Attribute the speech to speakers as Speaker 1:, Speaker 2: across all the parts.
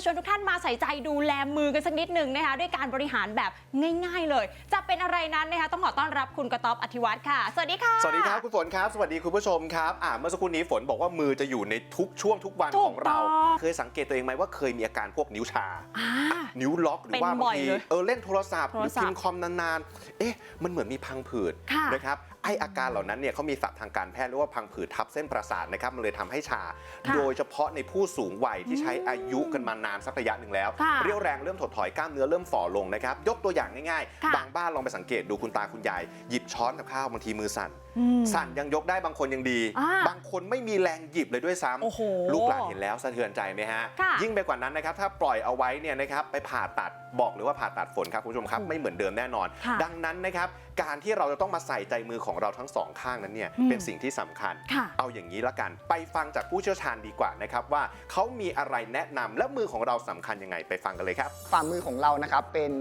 Speaker 1: จะชวนทุกท่านมาใส่ใจดูแลมือกันสักนิดหนึ่งนะคะด้วยการบริหารแบบง่ายๆเลย จะเป็นอะไรนั้นนะคะต้องขอต้อนรับคุณกระต๊อบอธิวัตรค่ะ สวัสดีค่ะ
Speaker 2: สวัสดีครับคุณฝนครับ สวัสดีคุณผู้ชมครับอ่าเมื่อสักครู่นี้ฝนบอกว่ามือจะอยู่ในทุกช่วงทุกวัน
Speaker 1: ถู
Speaker 2: ข
Speaker 1: ก
Speaker 2: องเรา
Speaker 1: ต้อง
Speaker 2: เคยสังเกตตัวเองไหมว่าเคยมีอาการพวกนิ้วชา
Speaker 1: อ่า
Speaker 2: นิ้วล็อกหรือว่า
Speaker 1: เป็น
Speaker 2: บา
Speaker 1: บ่
Speaker 2: ง
Speaker 1: อย
Speaker 2: ที
Speaker 1: เลย
Speaker 2: เออเล่นโทรศัพท์ห
Speaker 1: โทร
Speaker 2: รือ
Speaker 1: ศัพท์
Speaker 2: พิมพ์คอมนานๆ เอ๊ะมันเหมือนมีพังผืด
Speaker 1: ค่ะ
Speaker 2: นะครับ ไออาการเหล่านั้นเนี่ยเขามีศัพท์ทางการแพทย์เรียกว่าพังผืดทับเส้นประสาทนะครับมันเลยทำให้ชา
Speaker 1: ค่ะ
Speaker 2: โดยเฉพาะในผู้สูงวัยที่ใช้อายุกันมานานสักระยะหนึ่งแล้ว
Speaker 1: ค่ะ
Speaker 2: เรี่ยวแรงเริ่มถดถอยกล้ามเนื้อเริ่มฝ่อลงนะครับยกตัวอย่างง่าย
Speaker 1: ค่ะ
Speaker 2: ๆ บางบ้านลองไปสังเกตดูคุณตาคุณยายหยิบช้อนกับข้าวบางทีมือสั่น
Speaker 1: อืม
Speaker 2: สั่นยังยกได้บางคนยังดี
Speaker 1: อ่า
Speaker 2: บางคนไม่มีแรงหยิบเลยด้วยซ้ำ
Speaker 1: โอ้โห
Speaker 2: ลูกหลานเห็นแล้วสะเทือนใจไหมฮะ
Speaker 1: ค่ะ
Speaker 2: ยิ่งไปกว่านั้นนะครับ ถ้าปล่อยเอาไว้เนี่ยนะครับไปผ่าตัดบอกเลยว่าผ่าตัดฝนครับคุณผู้ชมครับ
Speaker 1: อืม
Speaker 2: ไม่เหมือนเดิมแน่นอน
Speaker 1: ค่ะ
Speaker 2: ดังนั้นนะครับ การที่เราจะต้องมาใส่ใจมือของเราทั้งสองข้างนั้นเนี่ย
Speaker 1: อืม
Speaker 2: เป็นสิ่งที่สำคัญ
Speaker 1: ค่ะ
Speaker 2: เอาอย่างนี้ละกันไปฟังจากผู้เชี่ยวชาญดีกว่านะครับว่าเขามีอะไรแนะนำและมือของเราสำคัญยังไงไปฟังกันเลยครับ
Speaker 3: ฝ่ามือของเรานะครับเป็น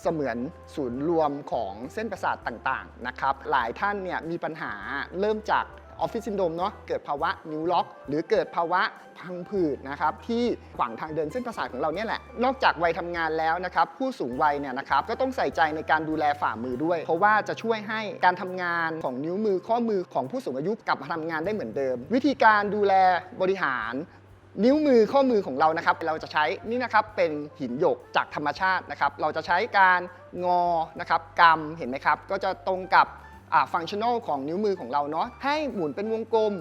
Speaker 3: เสมือนศูนย์รวมของเส้นประสาทต่างๆนะครับหลายท่านเนี่ยมีปัญหาเริ่มจาก ออฟฟิศซินโดมเนาะเกิดภาวะนิ้วล็อก หรือเกิดภาวะพังผืดนะครับที่ขวางทางเดินเส้นประสาทของเราเนี่ยแหละ นอกจากวัยทำงานแล้วนะครับผู้สูงวัยเนี่ยนะครับก็ต้องใส่ใจในการดูแลฝ่ามือด้วย เพราะว่าจะช่วยให้การทำงานของนิ้วมือข้อมือของผู้สูงอายุกลับมาทำงานได้เหมือนเดิม วิธีการดูแลบริหารนิ้วมือข้อมือของเรานะครับ เราจะใช้นี่นะครับเป็นหินหยกจากธรรมชาตินะครับ เราจะใช้การงอนะครับกำเห็นไหมครับ ก็จะตรงกับ ฟังชั่นอลของนิ้วมือของเราเนาะให้หมุนเป็นวงกลม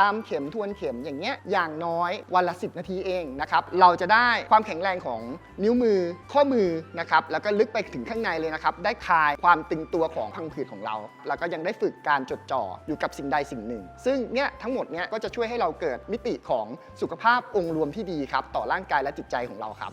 Speaker 3: ตามเข็มทวนเข็มอย่างเงี้ยอย่างน้อยวันละ 10 นาทีเองนะครับเราจะได้ความแข็งแรงของนิ้วมือข้อมือนะครับแล้วก็ลึกไปถึงข้างในเลยนะครับ ได้คลายความตึงตัวของพังผืดของเรา แล้วก็ยังได้ฝึกการจดจ่ออยู่กับสิ่งใดสิ่งหนึ่ง ซึ่งเนี่ยทั้งหมดเนี่ยก็จะช่วยให้เราเกิดมิติของสุขภาพองค์รวมที่ดีครับต่อร่างกายและจิตใจของเราครับ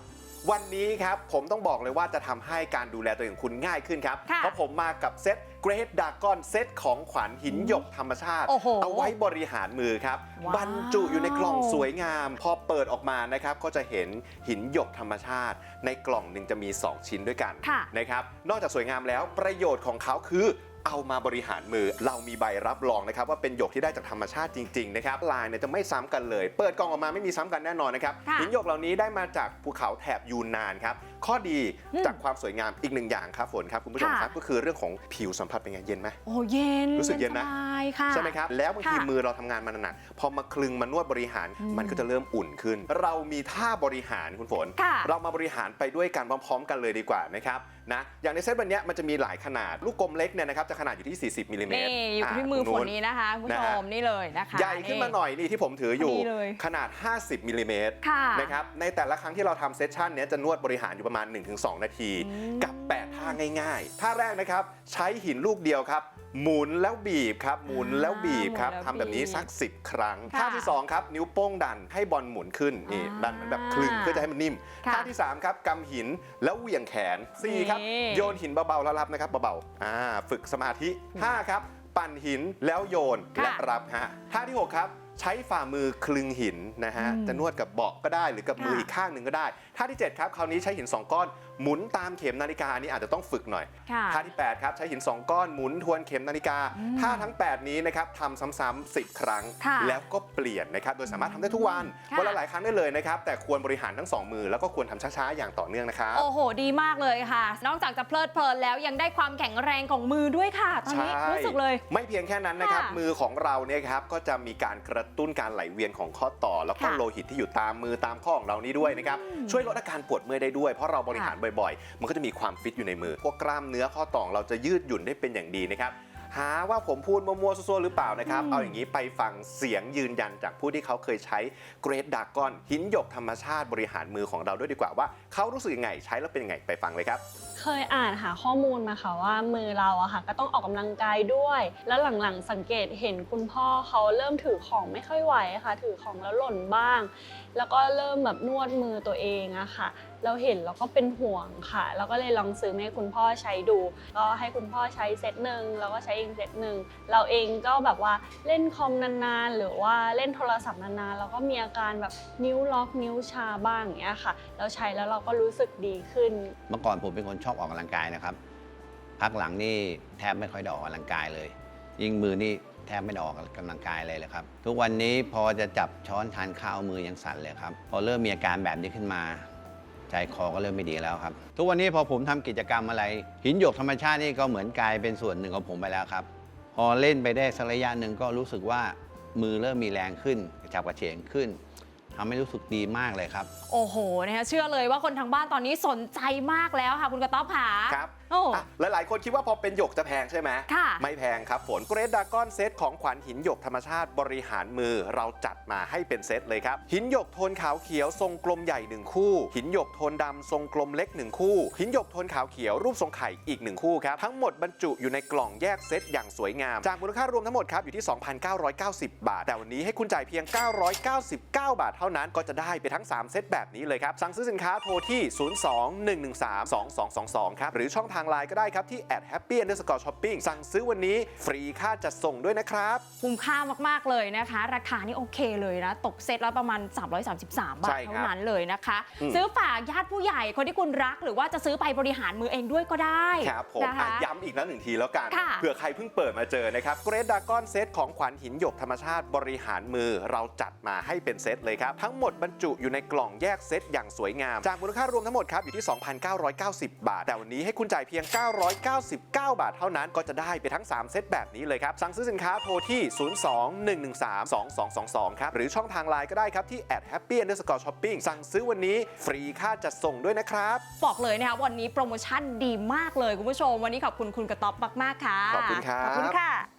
Speaker 2: วันนี้ครับผมต้องบอกเลยว่าจะทำให้การดูแลตัวเองของคุณง่ายขึ้นครับ
Speaker 1: ค่ะ
Speaker 2: เพราะผมมากับเซต Great d a g o n เซตของขวัญหินหยกธรรมชาติ
Speaker 1: โอ้โห
Speaker 2: เอาไว้บริหารมือครับ
Speaker 1: ว้าว
Speaker 2: บรรจุอยู่ในกล่องสวยงาม พอเปิดออกมานะครับก็จะเห็นหินหยกธรรมชาติ ในกล่องหนึ่งจะมี 2 ชิ้นด้วยกัน
Speaker 1: ค่ะ
Speaker 2: นะครับนอกจากสวยงามแล้วประโยชน์ของเขาคือ เอามาบริหารมือ เรามีใบรับรองนะครับว่าเป็นหยกที่ได้จากธรรมชาติจริงๆนะครับลายเนี่ยจะไม่ซ้ำกันเลย เปิดกล่องออกมาไม่มีซ้ำกันแน่นอนนะครับ
Speaker 1: ค่ะ
Speaker 2: หินหยกเหล่านี้ได้มาจากภูเขาแถบยูนนานครับข้อดี
Speaker 1: อืม
Speaker 2: จากความสวยงามอีกหนึ่งอย่างครับฝนครับคุณผู้ชม
Speaker 1: ค่ะ
Speaker 2: ครับก็คือเรื่องของผิวสัมผัสเป็นไงเย็นไหม
Speaker 1: โอ้เย็น
Speaker 2: รู้สึกเย็นนะ
Speaker 1: สบายค่ะ
Speaker 2: ใช่ไหมครับ แล้วบางที
Speaker 1: ค่ะ
Speaker 2: มือเราทำงานมันหนักพอมาคลึงมานวดบริหาร
Speaker 1: อืม
Speaker 2: มันก็จะเริ่มอุ่นขึ้น เรามีท่าบริหารคุณฝน
Speaker 1: ค่ะ
Speaker 2: เรามาบริหารไปด้วยกันพร้อม ๆ กันเลยดีกว่านะครับนะอย่างในเซตวันเนี้ยมันจะมีหลายขนาดลูกกลมเล็กเนี่ยนะครับจะขนาดอยู่ที่ 40มิลลิเมตร
Speaker 1: นี่อยู่ที่มือฝนนี้นะคะคุณผู้ช
Speaker 2: นะฮะ
Speaker 1: มนี่เลยนะคะ
Speaker 2: ใหญ่ขึ้นมาหน่อยนี่ที่ผมถืออยู่
Speaker 1: พอดีเลย
Speaker 2: ขนาด 50มิลลิเมตร
Speaker 1: ค่ะ
Speaker 2: นะครับในแต่ละครั้งที่เราทำเซสชันเนี้ยจะนวดบริหารอยู่ประมาณ 1-2 นาที
Speaker 1: อืม
Speaker 2: กับ8ท่าง่ายๆ ท่าแรกนะครับ ใช้หินลูกเดียวครับ หมุนแล้วบีบครับ หมุนแล้วบีบครับ
Speaker 1: หมุนแล้ว
Speaker 2: ทำแบบนี้
Speaker 1: บีบ
Speaker 2: สัก 10 ครั้ง
Speaker 1: ค่ะ
Speaker 2: ท่าที่ 2 ครับ นิ้วโป้งดันให้บอลหมุนขึ้นนี่
Speaker 1: อ่า
Speaker 2: ดันเหมือนแบบคลึงเพื่อจะให้มันนิ่ม
Speaker 1: ค่ะ
Speaker 2: ท่าที่ 3 ครับกำหินแล้วเหวี่ยงแขน 4 ครับ
Speaker 1: นี่
Speaker 2: โยนหินเบาๆแล้วรับนะครับเบาๆอ่าฝึกสมาธิ 5 ครับ ปั่นหินแล้วโยน
Speaker 1: ค่ะ
Speaker 2: และรับฮะท่าที่ 6 ครับ ใช้ฝ่ามือคลึงหินนะฮะ
Speaker 1: อืม
Speaker 2: จะนวดกับเบาะก็ได้หรือกับมือ
Speaker 1: ค่ะ
Speaker 2: อีกข้างหนึ่งก็ได้ท่าที่ 7 ครับคราวนี้ใช้หิน 2 ก้อนหมุนตามเข็มนาฬิกาอันนี้อาจจะต้องฝึกหน่อย
Speaker 1: ค่ะ
Speaker 2: ท่าที่ 8 ครับ ใช้หิน 2 ก้อนหมุนทวนเข็มนาฬิกา
Speaker 1: อืม
Speaker 2: ท่าทั้ง 8 นี้นะครับทำซ้ำๆ10 ครั้ง
Speaker 1: ค่ะ
Speaker 2: แล้วก็เปลี่ยนนะครับโดยสามารถทำได้ทุกวัน
Speaker 1: ค่ะ
Speaker 2: วันละหลายครั้งได้เลยนะครับแต่ควรบริหารทั้ง 2 มือแล้วก็ควรทำช้าๆอย่างต่อเนื่องนะครับ
Speaker 1: โอ้โห ดีมากเลยค่ะ นอกจากจะเพลิดเพลินแล้วยังได้ความแข็งแรงของมือด้วยค่ะตอนนี้
Speaker 2: ใช่
Speaker 1: รู้สึกเลย
Speaker 2: ไม่เพียงแค่นั้นนะครับ
Speaker 1: ค่ะ
Speaker 2: มือของเราเนี่ยครับก็จะมีการกระตุ้นการไหลเวียนของข้อต่อ แล้วก็
Speaker 1: ค่ะ
Speaker 2: โลหิตที่อยู่ตามมือตามข้อของเรานี้ด้วยนะครับ
Speaker 1: อืม
Speaker 2: ช่วยลดอาการปวดเมื่อยได้ด้วยเพราะเราบริหารบ่อยๆ มันก็จะมีความฟิตอยู่ในมือ พวกกล้ามเนื้อข้อต่อของเราจะยืดหยุ่นได้เป็นอย่างดีนะครับ หาว่าผมพูดมั่วๆซั่วๆหรือเปล่านะครับ เอาอย่างนี้ไปฟังเสียงยืนยันจากผู้ที่เขาเคยใช้เกรดดากอนหินหยกธรรมชาติบริหารมือของเราด้วยดีกว่าว่าเขารู้สึกยังไงใช้แล้วเป็นยังไงไปฟังเลยครับ
Speaker 4: เคยอ่านหาข้อมูลมาค่ะว่ามือเราอะค่ะ ก็ต้องออกกำลังกายด้วย แล้วหลังๆ สังเกตเห็นคุณพ่อเขาเริ่มถือของไม่ค่อยไหวค่ะ ถือของแล้วหล่นบ้าง แล้วก็เริ่มแบบนวดมือตัวเองอะค่ะ เราเห็นเราก็เป็นห่วงค่ะ เราก็เลยลองซื้อให้คุณพ่อใช้ดู ก็ให้คุณพ่อใช้เซตหนึ่งแล้วก็ใช้เอีกเซตหนึ่งเราเองก็แบบว่าเล่นคอมนานๆ หรือว่าเล่นโทรศัพท์นานๆเราก็มีอาการแบบนิ้วล็อกนิ้วชาบ้างอย่างเงี้ยค่ะ เราใช้แล้วเราก็รู้สึกดีขึ้น
Speaker 5: เมื่อก่อนผมเป็นคนชอบออกกำลังกายนะครับ พักหลังนี่แทบไม่ค่อยได้ออกกำลังกายเลย ยิ่งมือนี่แทบไม่ได้ออกกำลังกายเลยเลยครับ ทุกวันนี้พอจะจับช้อนทานข้าวมือยังสั่นเลยครับ พอเริ่มมีอาการแบบนี้ขึ้นมา ใจคอก็เริ่มไม่ดีแล้วครับ ทุกวันนี้พอผมทำกิจกรรมอะไร หินหยกธรรมชาตินี่ก็เหมือนกลายเป็นส่วนหนึ่งของผมไปแล้วครับ พอเล่นไปได้สักระยะหนึ่งก็รู้สึกว่ามือเริ่มมีแรงขึ้นกระฉับกระเฉงขึ้น ทำให้รู้สึกดีมากเลยครับ
Speaker 1: โอ้โหนะคะเชื่อเลยว่าคนทางบ้านตอนนี้สนใจมากแล้วค่ะ คุณกระต๊อบขา
Speaker 2: ครับ
Speaker 1: โอ้
Speaker 2: อะหลายๆ คนคิดว่าพอเป็นหยกจะแพงใช่ไหม
Speaker 1: ค่ะ
Speaker 2: ไม่แพงครับฝนเกรดดากอนเซตของขวัญหินหยกธรรมชาติบริหารมือเราจัดมาให้เป็นเซตเลยครับ หินหยกโทนขาวเขียวทรงกลมใหญ่1คู่ หินหยกโทนดำทรงกลมเล็ก1คู่ หินหยกโทนขาวเขียวรูปทรงไข่อีก1คู่ครับ ทั้งหมดบรรจุอยู่ในกล่องแยกเซตอย่างสวยงาม จากมูลค่ารวมทั้งหมดครับอยู่ที่ 2,990 บาท แต่วันนี้ให้คุณจ่ายเพียง 999 บาทเท่านั้นก็จะได้ไปทั้ง 3 เซตแบบนี้เลยครับ สั่งซื้อสินค้าโทรที่ 02-113-2222 ครับ หรือช่องทางไลน์ก็ได้ครับ ที่ happy underscore shopping สั่งซื้อวันนี้ฟรีค่าจัดส่งด้วยนะครับ
Speaker 1: คุ้มค่ามาก ๆ เลยนะคะ ราคานี่โอเคเลยนะ ตกเซตละประมาณ 333 บา
Speaker 2: ใช่
Speaker 1: ท
Speaker 2: ครับ
Speaker 1: เท่านั้นเลยนะคะ
Speaker 2: อืม
Speaker 1: ซื้อฝากญาติผู้ใหญ่คนที่คุณรัก หรือว่าจะซื้อไปบริหารมือเองด้วยก็ได้
Speaker 2: ครับผม
Speaker 1: นะคะ
Speaker 2: อะย้ำอีกแล้วหนึ่งทีแล้วกัน
Speaker 1: ค่ะ
Speaker 2: เผื่อใครเพิ่งเปิดมาเจอนะครับเกรดดากอนเซตของขวัญหินหยกธรรมชาติบริหารมือเราจัดมาให้เป็นเซตเลยครับทั้งหมดบรรจุอยู่ในกล่องแยกเซตอย่างสวยงาม จากมูลค่ารวมทั้งหมดครับอยู่ที่ 2,990 บาท แต่วันนี้ให้คุณจ่ายเพียง 999 บาทเท่านั้นก็จะได้ไปทั้ง 3 เซตแบบนี้เลยครับ สั่งซื้อสินค้าโทรที่ 02-113-2222 ครับ หรือช่องทางไลน์ก็ได้ครับ ที่ happy underscore shopping สั่งซื้อวันนี้ฟรีค่าจัดส่งด้วยนะครับ
Speaker 1: บอกเลยนะคะวันนี้โปรโมชั่นดีมากเลยคุณผู้ชม วันนี้ขอบคุณคุณกระต๊อบมาก ๆ ค่ะ
Speaker 2: ขอบคุณครับ
Speaker 1: ขอบคุณค่ะ